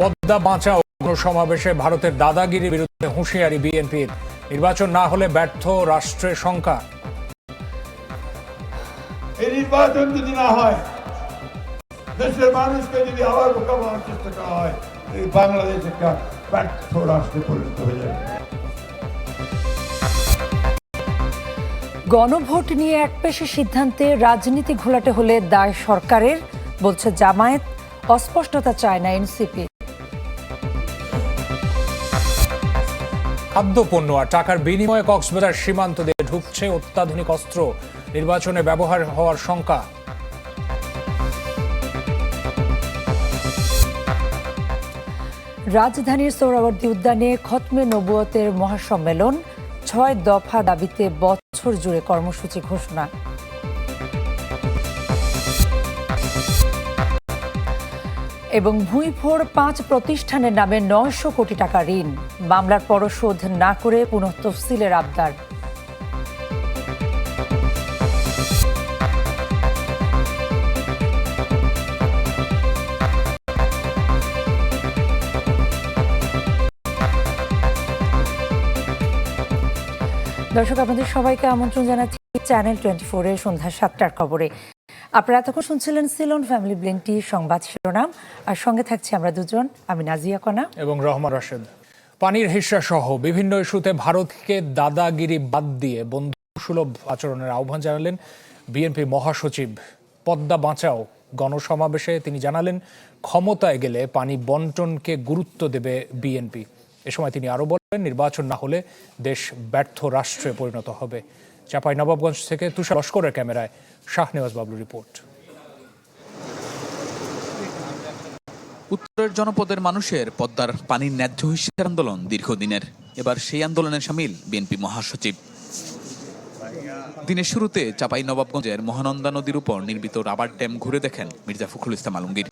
পদ্মা বাঁচাও সমাবেশে ভারতের দাদাগিরির বিরুদ্ধে হুঁশিয়ারি বিএনপির। নির্বাচন না হলে ব্যর্থ রাষ্ট্রের শঙ্কা। এই নির্বাচন যদি না হয় দেশের মানুষকে যদি আবার বোকা চেষ্টা করা হয় এই বাংলাদেশ একটা ব্যর্থ রাষ্ট্রে পরিণত হয়ে যাবে। গণভোট নিয়ে একপেশে সিদ্ধান্তে রাজনীতি ঘোলাটে হলে দায় সরকারের বলছে জামায়াত অস্পষ্টতা চায় না এনসিপি। খাদ্যপণ্য আর টাকার বিনিময়ে কক্সবাজার সীমান্ত দিয়ে ঢুকছে অত্যাধুনিক অস্ত্র। নির্বাচনে ব্যবহার হওয়ার শঙ্কা। রাজধানীর সোহরাওয়ার্দী উদ্যানে খতমে নবুয়তের মহাসম্মেলন। ছয় দফা দাবিতে বছর জুড়ে কর্মসূচি ঘোষণা। এবং ভুঁইফোড় পাঁচ প্রতিষ্ঠানের নামে নয়শো কোটি টাকা ঋণ। মামলার পরশোধ না করে পুনঃ তফসিলের আবদার। দর্শক, আপনাদের সবাইকে আমন্ত্রণ জানাচ্ছি চ্যানেল টোয়েন্টি ফোরের সন্ধ্যা সাতটার খবরে। আপনারা এতক্ষণ শুনছিলেন সিলন ফ্যামিলি ব্লেনটি সংবাদ শিরোনাম। আর সঙ্গে থাকছি আমরা দুজন, আমি নাজিয়া কণা এবং রহমান রাশেদ। পানির হিস্সা সহ বিভিন্ন ইস্যুতে ভারতকে দাদাগিরি বাদ দিয়ে বন্ধু সুলভ আচরণের আহ্বান জানালেন বিএনপি মহাসচিব। পদ্মা বাঁচাও গণসমাবেশে তিনি জানালেন, ক্ষমতায় গেলে পানি বন্টনকে গুরুত্ব দেবে বিএনপি। এ সময় তিনি আরও বলেন, নির্বাচন না হলে দেশ ব্যর্থ রাষ্ট্রে পরিণত হবে। চাপাই নবাবগঞ্জ থেকে তুষার লস্করের ক্যামেরায় শাহনেওয়াজ বাবলু রিপোর্ট। উত্তরের জনপদের মানুষের পদ্মার পানির ন্যায্য হিসেবে আন্দোলন দীর্ঘদিনের। এবার সেই আন্দোলনে সামিল বিএনপি মহাসচিব। দিনের শুরুতে চাপাই নবাবগঞ্জের মহানন্দা নদীর উপর নির্মিত রাবার ড্যাম ঘুরে দেখেন মির্জা ফখরুল ইসলাম আলমগীর।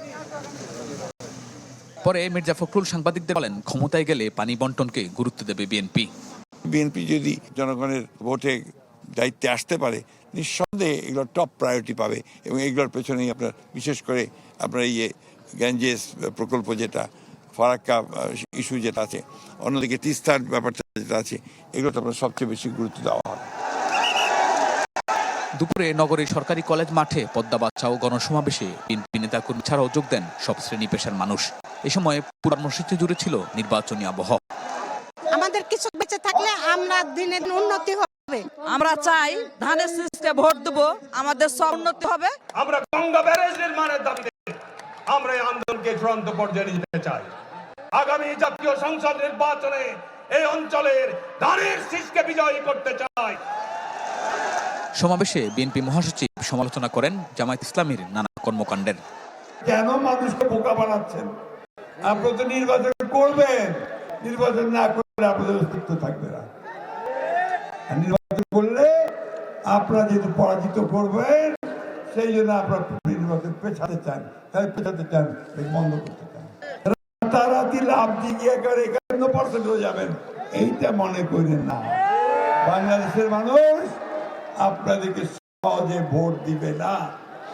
পরে মির্জা ফখরুল সাংবাদিকদের বলেন, ক্ষমতায় গেলে পানি বন্টনকে গুরুত্ব দেবে বিএনপি। বিএনপি যদি জনগণের ভোটে দায়িত্বে আসতে পারে, নিঃসন্দেহে এগুলো টপ প্রায়োরিটি পাবে এবং এগুলোর পেছনেই আপনার, বিশেষ করে আপনার ইয়ে গ্যাঞ্জেস প্রকল্প যেটা ফারাক্কা ইস্যু যেটা আছে, অন্যদিকে তিস্তার ব্যাপারটা যেটা আছে এগুলো তো আপনার সবচেয়ে বেশি গুরুত্ব দেওয়া দুপুরে নগরের সরকারি কলেজ মাঠে পদ্মা বাচ্চাও গণসমাবেশে বিএনপি নেতাকর্মী ছাড়াও যোগ দেন সব শ্রেণি পেশার মানুষ। এ সময় পুরো কর্মসূচি জুড়ে ছিল নির্বাচনী আবহ। আমাদের কিছু বেঁচে থাকলে আমরা দিনে দিন উন্নতি হবে। আমরা চাই ধানের শীষকে ভোট দেব আমাদের সব উন্নতি হবে। আমরা গঙ্গা ব্যারেজ নির্মাণের দাবিতে আমরা এই আন্দোলনকে চূড়ান্ত পর্যায়ে নিয়ে যেতে চাই। আগামী জাতীয় সংসদ নির্বাচনে এই অঞ্চলের ধানের শীষকে বিজয়ী করতে চাই। সমাবেশে বিএনপি মহাসচিব সমালোচনা করেন জামায়াত ইসলামীর নানা কর্মকাণ্ডের। কেন মানুষকে বোকা বানাচ্ছেন? তো নির্বাচন করবেন। নির্বাচন না করলে আপনাদের অস্তিত্ব থাকবে না। নির্বাচন করলে আপনারা যেহেতু পরাজিত করবেন, সেই জন্য আপনারা নির্বাচন পেছাতে চান। তাই পেছাতে চান বন্ধ করতে চান। রাতারাতি লাভ দিয়ে একেবারে একান্ন পার্সেন্ট হয়ে যাবেন। এইটা মনে করেন না। বাংলাদেশের মানুষ আপনাদেরকে সহজে ভোট দিবে না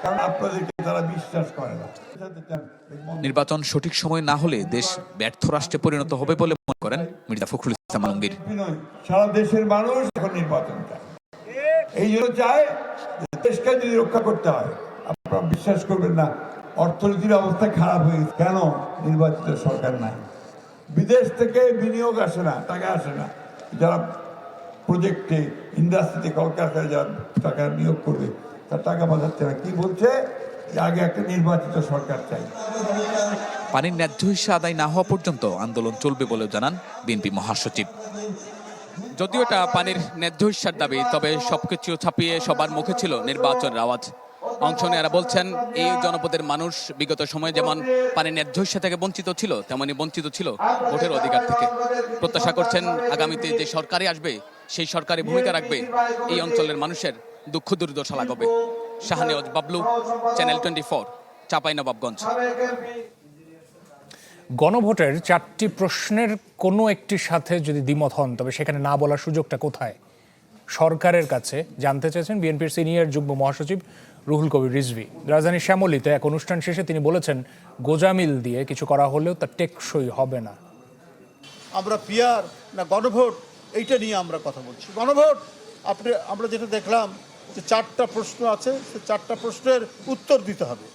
কারণ আপনাদেরকে তারা বিশ্বাস করে না। নির্বাচন সঠিক সময় না হলে দেশ ব্যর্থ রাষ্ট্রে পরিণত হবে বলে মনে করেন মির্জা ফখরুল ইসলাম আলমগীর। সারা দেশের মানুষ এখন নির্বাচন চায়। এই জন্য চায় দেশকে যদি রক্ষা করতে হয় আপনারা বিশ্বাস করবেন না অর্থনীতির অবস্থা খারাপ হয়ে গেছে। কেন? নির্বাচিত সরকার নাই। বিদেশ থেকে বিনিয়োগ আসে না টাকা আসে না। যারা প্রজেক্টে ইন্ডাস্ট্রিতে কলকারখানায় টাকা নিয়োগ করবে, তার টাকা বাজাচ্ছে না। কি বলছে? আগে একটা নির্বাচিত সরকার চাই। পানির ন্যায্য হিসা আদায় না হওয়া পর্যন্ত আন্দোলন চলবে বলেও জানান বিএনপি মহাসচিব। যদিও এটা পানির ন্যায্য হিসার দাবি, তবে সবকিছু ছাপিয়ে সবার মুখে ছিল নির্বাচনের আওয়াজ। অংশ নেয়ারা বলছেন, এই জনপদের মানুষ বিগত সময়ে যেমন পানির ন্যায্য হিসা থেকে বঞ্চিত ছিল, তেমনি বঞ্চিত ছিল ভোটের অধিকার থেকে। প্রত্যাশা করছেন আগামীতে যে সরকারে আসবে সেই সরকারি ভূমিকা রাখবে এই অঞ্চলের মানুষের দুঃখ দুর্দশা লাগবে Shahnewaz Bablu channel twenty four Chapainawabganj. গণভোটের চারটি প্রশ্নের কোনো একটির সাথে যদি দ্বিমত হন তবে সেখানে না বলার সুযোগটা কোথায়? সরকারের কাছে জানতে চেয়েছেন বিএনপির সিনিয়র যুগ্ম মহাসচিব রুহুল কবির রিজভি। রাজধানীর শ্যামলীতে এক অনুষ্ঠান শেষে তিনি বলেছেন গোজামিল দিয়ে কিছু করা হলেও তা টেকসই হবে না। আমরা পিয়ার না গণভোট এইটা নিয়ে আমরা কথা বলছি। গণভোট, আপনি, আমরা যেটা দেখলাম যে চারটা প্রশ্ন আছে, সে চারটা প্রশ্নের উত্তর দিতে হবে।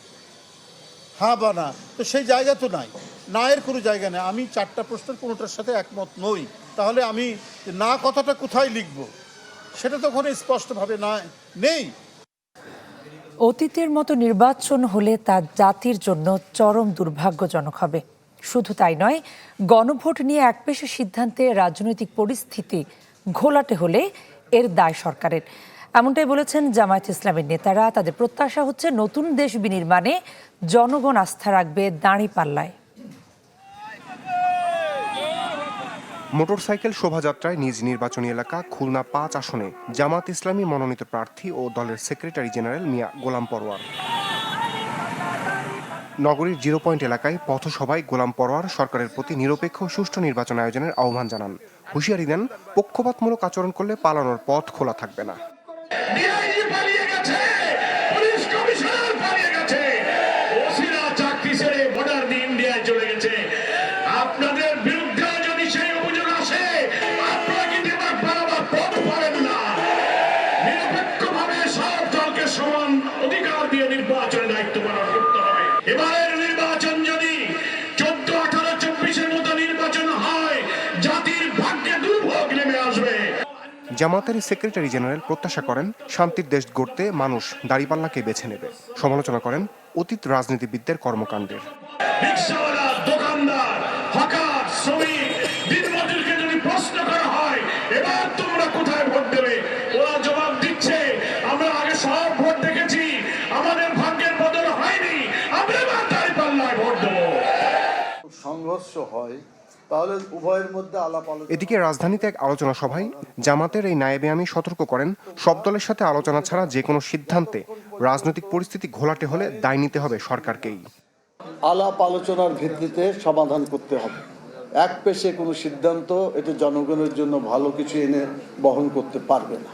হ্যাঁ বা না? তো সেই জায়গা তো নাই। না এর কোনো জায়গা নেই। আমি চারটা প্রশ্নের কোনোটার সাথে একমত নই। তাহলে আমি না কথাটা কোথায় লিখব? সেটা তো ওখানে স্পষ্টভাবে না, নেই। অতীতের মতো নির্বাচন হলে তা জাতির জন্য চরম দুর্ভাগ্যজনক হবে। শুধু তাই নয়, গণভোট নিয়ে একপেশে সিদ্ধান্তে রাজনৈতিক পরিস্থিতি ঘোলাটে হলে এর দায় সরকারের। এমনটাই বলেছেন জামায়াত ইসলামের নেতারা। তাদের প্রত্যাশা হচ্ছে নতুন দেশ বিনির্মাণে জনগণ আস্থা রাখবে দাঁড়ি পাল্লায়। মোটরসাইকেল শোভাযাত্রায় নিজ নির্বাচনী এলাকা খুলনা পাঁচ আসনে জামাত ইসলামী মনোনীত প্রার্থী ও দলের সেক্রেটারি জেনারেল মিয়া গোলাম পরোয়ার। নগরীর জিরো পয়েন্ট এলাকায় পথসভায় গোলাম পরোয়ার সরকারের প্রতি নিরপেক্ষ সুষ্ঠু নির্বাচন আয়োজনের আহ্বান জানান। হুঁশিয়ারি দেন, পক্ষপাতমূলক আচরণ করলে পালানোর পথ খোলা থাকবে না। জামাতের সেক্রেটারি জেনারেল প্রত্যাশা করেন শান্তির দেশ গড়তে মানুষ দাড়িপাল্লাকে বেছে নেবে। সমালোচনা করেন অতীত রাজনীতিবিদদের কর্মকাণ্ডের। রিক্সাওয়ালা দোকানদার হকার শ্রমিক দিনমজুরকে যদি প্রশ্ন করা হয় এবার তোমরা কোথায় ভোট দেবে? ওরা জবাব দিচ্ছে আমরা আগে সব ভোট দেখেছি আমাদের ভাগ্যের বদল হয়নি আমরা এবার দাঁড়িপাল্লায় ভোট দেবো। সংঘর্ষ হয় তাহলে উভয়ের মধ্যে আলাপ আলোচনা এদিকে রাজধানীতে এক আলোচনা সভায় জামাতের এই নায়েবে আমি সতর্ক করেন সব দলের সাথে আলোচনা ছাড়া যে কোনো সিদ্ধান্তে রাজনৈতিক পরিস্থিতি ঘোলাটে হলে দায় নিতে হবে সরকারকেই। আলাপ আলোচনার ভিত্তিতে সমাধান করতে হবে। এক পেশে কোনো সিদ্ধান্ত এটা জনগণের জন্য ভালো কিছু এনে বহন করতে পারবে না।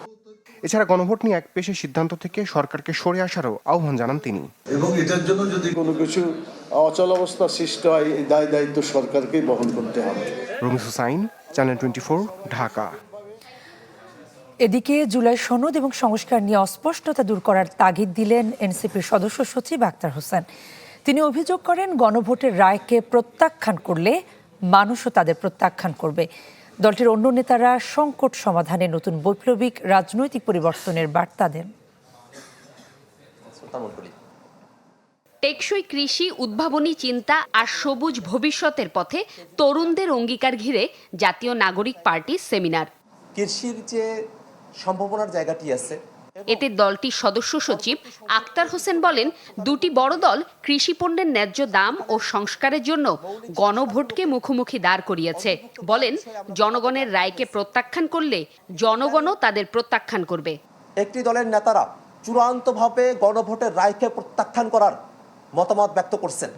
এছাড়া গণভোট নিয়ে এক পেশে সিদ্ধান্ত থেকে সরকারকে সরে আসারও আহ্বান জানান তিনি। এবং এটার জন্য যদি কোনো কিছু অচল অবস্থা সৃষ্টি হয় এই দায় দায়িত্ব সরকারকেই বহন করতে হবে। Ramis Hussain channel twenty Dhaka. এদিকে জুলাই সনদ এবং সংস্কার নিয়ে অস্পষ্টতা দূর করার তাগিদ দিলেন এনসিপির সদস্য সচিব আক্তার হোসেন। তিনি অভিযোগ করেন গণভোটের রায়কে প্রত্যাখ্যান করলে মানুষও তাদের প্রত্যাখ্যান করবে। দলটির অন্য নেতারা সংকট সমাধানে নতুন বৈপ্লবিক রাজনৈতিক পরিবর্তনের বার্তা দেন। টেকসই কৃষি উদ্ভাবনী চিন্তা আর সবুজ ভবিষ্যতের পথে তরুণদের অঙ্গীকার ঘিরে জাতীয় নাগরিক পার্টির সেমিনার। কৃষির যে সম্ভাবনার জায়গাটি আছে এতে দলটির সদস্য সচিব আক্তার হোসেন বলেন দুটি বড় দল কৃষি পণ্যের ন্যায্য দাম ও সংস্কারের জন্য গণভোটকে মুখোমুখি দাঁড় করিয়েছে। বলেন জনগণের রায়কে প্রত্যাখ্যান করলে জনগণও তাদের প্রত্যাখ্যান করবে। একটি দলের নেতারা চূড়ান্তভাবে গণভোটের রায়কে প্রত্যাখ্যান করার মতামত ব্যক্ত করছেন।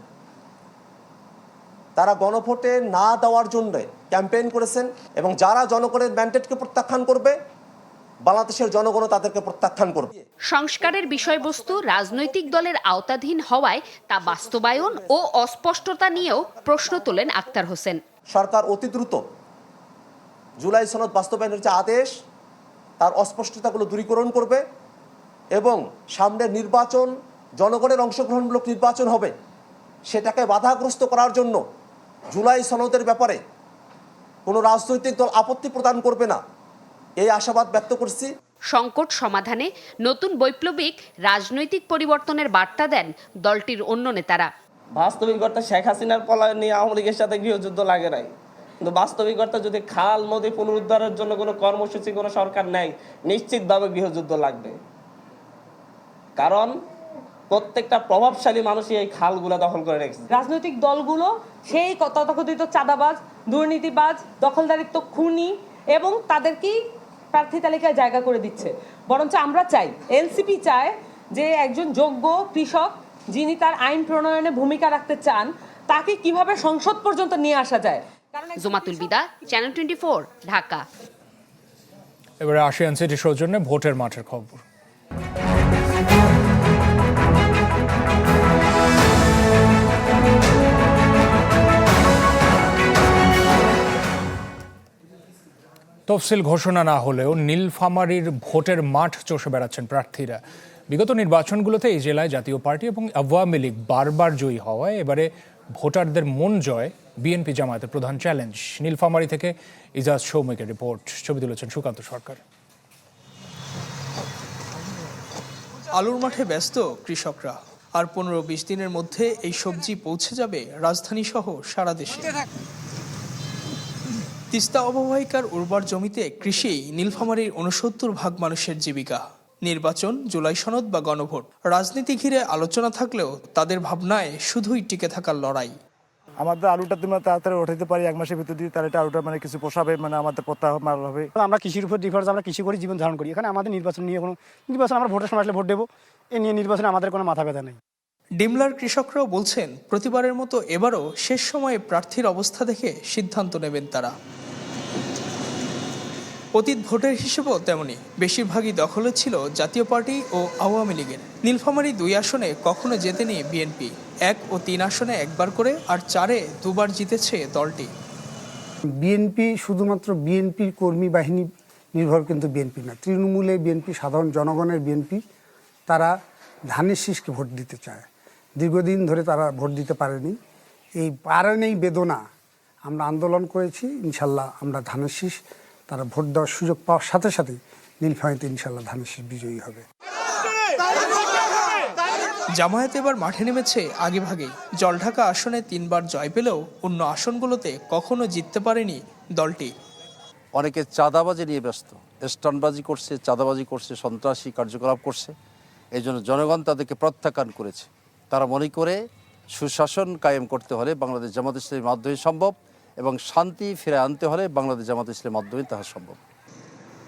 তারা গণভোটে না দেওয়ার জন্য ক্যাম্পেইন করেছেন এবং যারা জনগণের ম্যান্ডেটকে প্রত্যাখ্যান করবে বাংলাদেশের জনগণও তাদেরকে প্রত্যাখ্যান করবে। সংস্কারের বিষয়বস্তু রাজনৈতিক দলের আওতাধীন হওয়ায় তা বাস্তবায়ন ও অস্পষ্টতা নিয়েও প্রশ্ন তোলেন আক্তার হোসেন। সরকার অতি দ্রুত জুলাই সনদ বাস্তবায়নের যে আদেশ তার অস্পষ্টতাগুলো দূরীকরণ করবে এবং সামনের নির্বাচন জনগণের অংশগ্রহণমূলক নির্বাচন হবে। সেটাকে বাধাগ্রস্ত করার জন্য জুলাই সনদের ব্যাপারে কোনো রাজনৈতিক দল আপত্তি প্রদান করবে না। এই আশাবাদ ব্যক্ত করছি। সংকট সমাধানে নতুন বৈপ্লবিক রাজনৈতিক পরিবর্তনের বার্তা দেন দলটির অন্য নেতারা। বাস্তবিকতা শেখ হাসিনার পলায়ন নিয়ে আওয়ামী লীগের সাথে গৃহযুদ্ধ লাগে নাই। কিন্তু বাস্তবিকতা যদি খাল নদী পুনরুদ্ধারের জন্য কোনো কর্মসূচি কোনো সরকার নেয় নিশ্চিতভাবে গৃহযুদ্ধ লাগবে। কারণ প্রত্যেকটা প্রভাবশালী মানুষই এই খালগুলো দখল করে রেখেছে। রাজনৈতিক দলগুলো সেই তথাকথিত চাঁদাবাজ দুর্নীতিবাজ দখলদারিত্ব খুনি এবং তাদেরকেই প্রার্থী তালিকায় জায়গা করে দিচ্ছে। বরঞ্চ আমরা চাই এনসিপি চায় যে একজন যোগ্য কৃষক যিনি তার আইন প্রণয়নে ভূমিকা রাখতে চান তাকে কীভাবে সংসদ পর্যন্ত নিয়ে আসা যায়? Jumatul Bida channel twenty Dhaka. এবারে আশিয়ান সিটি সৌজন্যে ভোটের মাঠের খবর। তফসিল ঘোষণা না হলেও নীলফামারীর ভোটের মাঠ চষে বেড়াচ্ছেন প্রার্থীরা। বিগত নির্বাচনগুলোতে এই জেলায় জাতীয় পার্টি এবং আওয়ামী লীগ বারবার জয়ী হওয়ায় এবারে ভোটারদের মন জয় বিএনপি জামায়াতের প্রধান চ্যালেঞ্জ। নীলফামারী থেকে ইজাজ সৌমিকের রিপোর্ট। ছবি তুলেছেন সুকান্ত সরকার। আলুর মাঠে ব্যস্ত কৃষকরা। আর পনেরো বিশ দিনের মধ্যে এই সবজি পৌঁছে যাবে রাজধানী সহ সারা দেশে। তিস্তা অববাহিকার উর্বর জমিতে কৃষি নীলফামারীর উনসত্তর ভাগ মানুষের জীবিকা। নির্বাচন জুলাই সনদ বা গণভোট। রাজনীতি ঘিরে আলোচনা থাকলেও তাদের ভাবনায় শুধুই টিকে থাকার লড়াই। আমাদের আলুটা তুমি তাড়াতাড়ি উঠাইতে পারি এক মাসের ভিতর দিয়ে তাহলে এটা আলুটা মানে কিছু পোষাবে মানে আমাদের প্রত্যাহ মার হবে। আমরা কৃষির উপর ডিফারেন্স আমরা কৃষি করে জীবন ধারণ করি। এখানে আমাদের নির্বাচন নিয়ে কোনো নির্বাচন আমরা ভোটের সময় আসলে ভোট দেবো। এ নিয়ে নির্বাচনে আমাদের কোনো মাথা ব্যথা নেই। ডিমলার কৃষকরাও বলছেন, প্রতিবারের মতো এবারও শেষ সময়ে প্রার্থীর অবস্থা দেখে সিদ্ধান্ত নেবেন তারা। অতীত ভোটের হিসেবেও তেমনি, বেশিরভাগই দখলে ছিল জাতীয় পার্টি ও আওয়ামী লীগের। নীলফামারী দুই আসনে কখনো জেতেনি বিএনপি। এক ও তিন আসনে একবার করে আর চারে দুবার জিতেছে দলটি। বিএনপি শুধুমাত্র বিএনপির কর্মী বাহিনী নির্ভর কিন্তু বিএনপি না, তৃণমূলে বিএনপি, সাধারণ জনগণের বিএনপি, তারা ধানের শীষকে ভোট দিতে চায়। দীর্ঘদিন ধরে তারা ভোট দিতে পারেনি। এই পারেনি বেদনা আমরা আন্দোলন করেছি ইনশাল্লাহ আমরা ধানের শীষ তারা ভোট দেওয়ার সুযোগ পাওয়ার সাথে সাথে নীলফামারীতে ইনশাল্লাহ ধানের শীষ বিজয়ী হবে। জামায়াত এবার মাঠে নেমেছে আগেভাগেই। জলঢাকা আসনে তিনবার জয় পেলেও অন্য আসনগুলোতে কখনো জিততে পারেনি দলটি। অনেকে চাঁদাবাজি নিয়ে ব্যস্ত। স্টানবাজি করছে চাঁদাবাজি করছে সন্ত্রাসী কার্যকলাপ করছে। এই জন্য জনগণ তাদেরকে প্রত্যাখ্যান করেছে। তারা মনে করে সুশাসন কায়েম করতে হলে বাংলাদেশ জামাত ইসলামের মাধ্যমে সম্ভব এবং শান্তি ফিরে আনতে হলে বাংলাদেশ জামাত ইসলামের মাধ্যমে তাহা সম্ভব।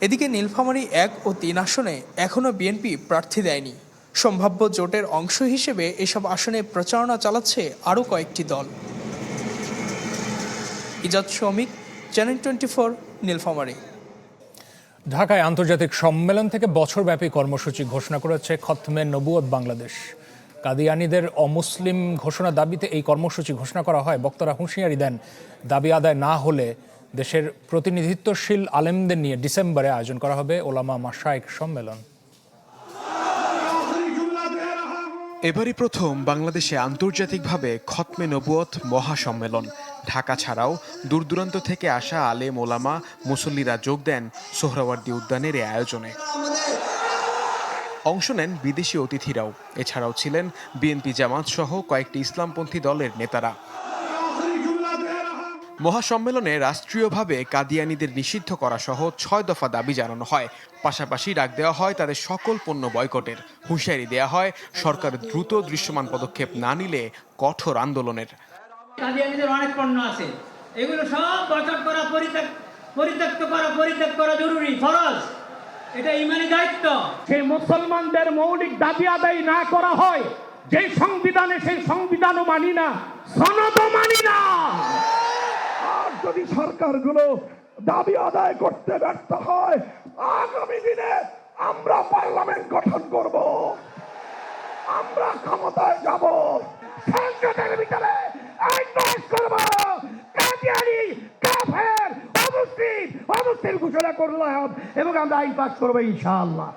এদিকে নীলফামারী এক ও তিন আসনে এখনও বিএনপি প্রার্থী দেয়নি। সম্ভাব্য জোটের অংশ হিসেবে এসব আসনে প্রচারণা চালাচ্ছে আরও কয়েকটি দল। ইজাদ শ্রমিক চ্যানেল টোয়েন্টি ফোর নীলফামারী। ঢাকায় আন্তর্জাতিক সম্মেলন থেকে বছরব্যাপী কর্মসূচি ঘোষণা করেছে খতমে নবুয়ত বাংলাদেশ। কাদিয়ানিদের অমুসলিম ঘোষণা দাবিতে এই কর্মসূচি ঘোষণা করা হয়। বক্তারা হুঁশিয়ারি দেন, দাবি আদায় না হলে দেশের প্রতিনিধিত্বশীল আলেমদের নিয়ে ডিসেম্বরে আয়োজন করা হবে ওলামা মাসায়েক সম্মেলন। এবারই প্রথম বাংলাদেশে আন্তর্জাতিকভাবে খতমে নবুয়ত মহাসম্মেলন। ঢাকা ছাড়াও দূর দূরান্ত থেকে আসা আলেম ওলামা মুসল্লিরা যোগ দেন সোহরাওয়ার্দী উদ্যানের এই আয়োজনে। অংশ নেন বিদেশি অতিথিরাও। এছাড়াও ছিলেন বিএনপি জামাত সহ কয়েকটি ইসলামপন্থী দলের নেতারা। মহাসম্মেলনে রাষ্ট্রীয়ভাবে কাদিয়ানিদের নিষিদ্ধ করা সহ ছয় দফা দাবি জানানো হয়। পাশাপাশি ডাক দেওয়া হয় তাদের সকল পণ্য বয়কটের। হুঁশিয়ারি দেওয়া হয়, সরকার দ্রুত দৃশ্যমান পদক্ষেপ না নিলে কঠোর আন্দোলনের। কাদিয়ানিদের অনেক পণ্য আছে। এগুলো সব বয়কট করা পরিত্যাগ, পরিত্যক্ত করা, পরিত্যাগ করা জরুরি। ফরজ। এটা ইমানি দায়িত্ব। সেই মুসলমানদের মৌলিক দাবি আদায় না করা হয়, যে সংবিধানে সেই সংবিধানও মানি না, সনদও মানি না। আর যদি সরকারগুলো দাবি আদায় করতে ব্যর্থ হয়, আগামী দিনে আমরা পার্লামেন্ট গঠন করব। আমরা ক্ষমতায় যাব। সংসদের ভিতরে আইন করব। অমুসলিম ঘোষণা করলাম এবং আমরা আইন পাস করব ইনশাআল্লাহ।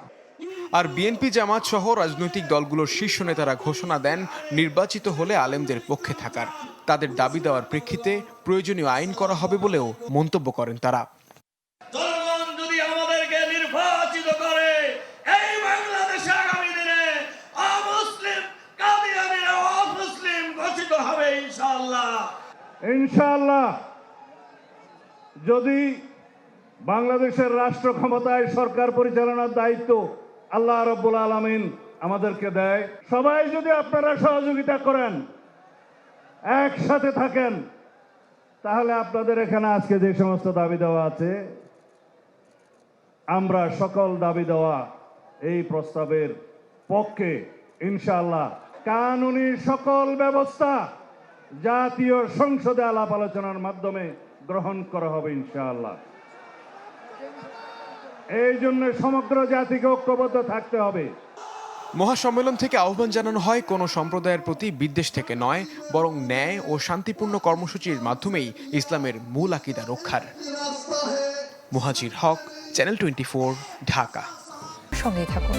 আর বিএনপি জামাত সহ রাজনৈতিক দলগুলোর শীর্ষ নেতারা ঘোষণা দেন নির্বাচিত হলে আলেমদের পক্ষে থাকার। তাদের দাবি দেওয়ার প্রেক্ষিতে প্রয়োজনীয় আইন করা হবে বলেও মন্তব্য করেন তারা। জনগণ যদি আমাদেরকে নির্বাচিত করে এই বাংলাদেশে আগামী দিনে অমুসলিম কাদিয়ানিরা অমুসলিম ঘোষিত হবে ইনশাআল্লাহ। ইনশাআল্লাহ যদি বাংলাদেশের রাষ্ট্র ক্ষমতায় সরকার পরিচালনার দায়িত্ব আল্লাহ রব্বুল আলমিন আমাদেরকে দেয়। সবাই যদি আপনারা সহযোগিতা করেন, একসাথে থাকেন, তাহলে আপনাদের এখানে আজকে যে সমস্ত দাবি দেওয়া আছে, আমরা সকল দাবি দেওয়া এই প্রস্তাবের পক্ষে ইনশাআল্লাহ কানুনি সকল ব্যবস্থা জাতীয় সংসদে আলাপ আলোচনার মাধ্যমে গ্রহণ করা হবে ইনশাআল্লাহ। এই জন্য সমগ্র জাতিকে ঐক্যবদ্ধ থাকতে হবে। মহাসম্মেলন থেকে আহ্বান জানানো হয় কোনো সম্প্রদায়ের প্রতি বিদ্বেষ থেকে নয় বরং ন্যায় ও শান্তিপূর্ণ কর্মসূচির মাধ্যমেই ইসলামের মূল আকিদা রক্ষার। Muhajir Haque channel twenty Dhaka. সঙ্গে থাকুন।